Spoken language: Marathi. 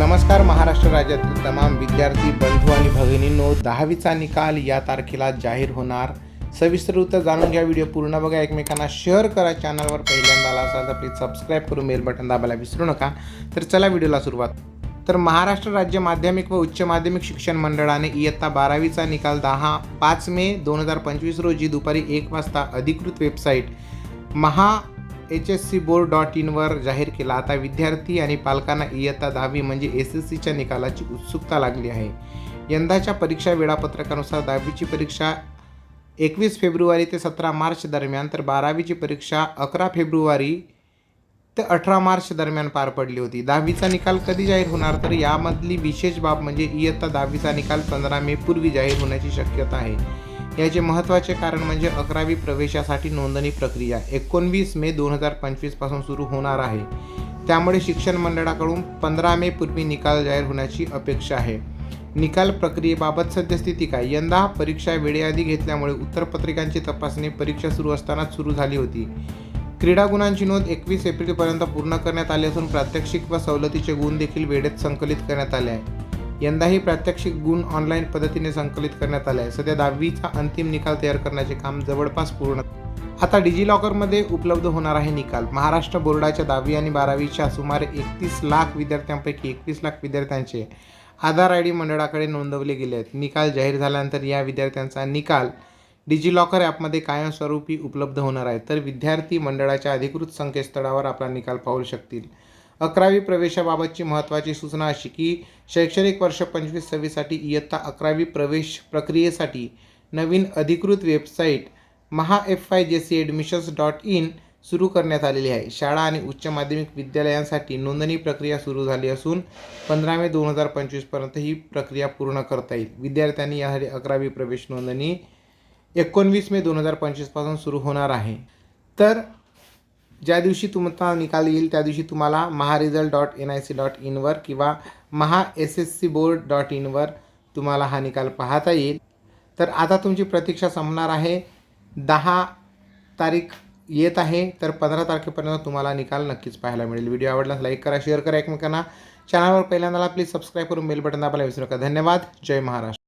नमस्कार महाराष्ट्र राज्यातील तमाम विद्यार्थी बंधू आणि भगिनींनो दहावीचा निकाल या तारखेला जाहीर होणार. सविस्तर उत्तर जाणून घ्या व्हिडिओ पूर्ण बघा एकमेकांना शेअर करा चॅनलवर पहिल्यांदा आला असाल तर प्लीज सबस्क्राईब करून मेल बटन दाबायला विसरू नका. तर चला व्हिडिओला सुरुवात. तर महाराष्ट्र राज्य माध्यमिक व उच्च माध्यमिक शिक्षण मंडळाने इयत्ता बारावीचा निकाल दहा पाच मे दोन हजार पंचवीस रोजी दुपारी एक वाजता अधिकृत website Maha H S C board dot इनवर जाहीर केला. आता विद्यार्थी आणि पालकांना इयत्ता दहावी म्हणजे एस एस सीच्या निकालाची उत्सुकता लागली आहे. यंदाच्या परीक्षा वेळापत्रकानुसार दहावीची परीक्षा एकवीस फेब्रुवारी ते सतरा मार्च दरम्यान तर बारावीची परीक्षा अकरा फेब्रुवारी ते अठरा मार्च दरम्यान पार पडली होती. दहावीचा निकाल कधी जाहीर होणार? तर यामधली विशेष बाब म्हणजे इयत्ता दहावीचा निकाल पंधरा मे पूर्वी जाहीर होण्याची शक्यता आहे. याचे महत्त्वाचे कारण म्हणजे अकरावी प्रवेशासाठी नोंदणी प्रक्रिया. एकोणवीस मे दोन हजार पंचवीसपासून सुरू होणार आहे. त्यामुळे शिक्षण मंडळाकडून पंधरा मे पूर्वी निकाल जाहीर होण्याची अपेक्षा आहे. निकाल प्रक्रियेबाबत सद्यस्थिती काय? यंदा परीक्षा वेळेआधी घेतल्यामुळे उत्तरपत्रिकांची तपासणी परीक्षा सुरू असतानाच सुरू झाली होती. क्रीडा गुणांची नोंद एकवीस एप्रिलपर्यंत पूर्ण करण्यात आली असून प्रात्यक्षिक व सवलतीचे गुण देखील वेळेत संकलित करण्यात आले आहे. यंदाही प्रात्यक्षिक गुण ऑनलाईन पद्धतीने संकलित करण्यात आले आहे. सध्या दहावीचा अंतिम निकाल तयार करण्याचे काम जवळपास पूर्ण आता डिजिलॉकरमध्ये उपलब्ध होणार आहे निकाल. महाराष्ट्र बोर्डाच्या दहावी आणि बारावीच्या सुमारे एकतीस लाख विद्यार्थ्यांपैकी एकवीस लाख विद्यार्थ्यांचे आधार आय डी मंडळाकडे नोंदवले गेले आहेत. निकाल जाहीर झाल्यानंतर या विद्यार्थ्यांचा निकाल डिजिलॉकर ॲपमध्ये कायमस्वरूपी उपलब्ध होणार आहे तर विद्यार्थी मंडळाच्या अधिकृत संकेतस्थळावर आपला निकाल पाहू शकतील. अकरावी प्रवेशाबाबतची महत्त्वाची सूचना अशी की शैक्षणिक वर्ष पंचवीस सव्वीससाठी इयत्ता अकरावी प्रवेश प्रक्रियेसाठी नवीन अधिकृत website Maha F I J C admissions dot in सुरू करण्यात आलेली आहे. शाळा आणि उच्च माध्यमिक विद्यालयांसाठी नोंदणी प्रक्रिया सुरू झाली असून पंधरा मे दोन हजार पंचवीसपर्यंत ही प्रक्रिया पूर्ण करता येईल. विद्यार्थ्यांनी यासाठी अकरावी प्रवेश नोंदणी एकोणवीस मे दोन हजार पंचवीसपासून सुरू होणार आहे. तर ज्या दिवशी तुमचा निकाल येईल त्या दिवशी तुम्हाला Maha result dot N I C dot इनवर किंवा Maha S S C board dot इनवर तुम्हाला हा निकाल पाहता येईल. तर आता तुमची प्रतीक्षा संपणार आहे. दहा तारीख येत आहे तर पंधरा तारखेपर्यंत तुम्हाला निकाल नक्कीच पाहायला मिळेल. व्हिडिओ आवडल्यास लाईक करा शेअर करा एकमेकांना. चॅनलवर पहिल्यांदा प्लीज सबस्क्राईब करून बेल बटन दाबायला विसरू नका. धन्यवाद. जय महाराष्ट्र.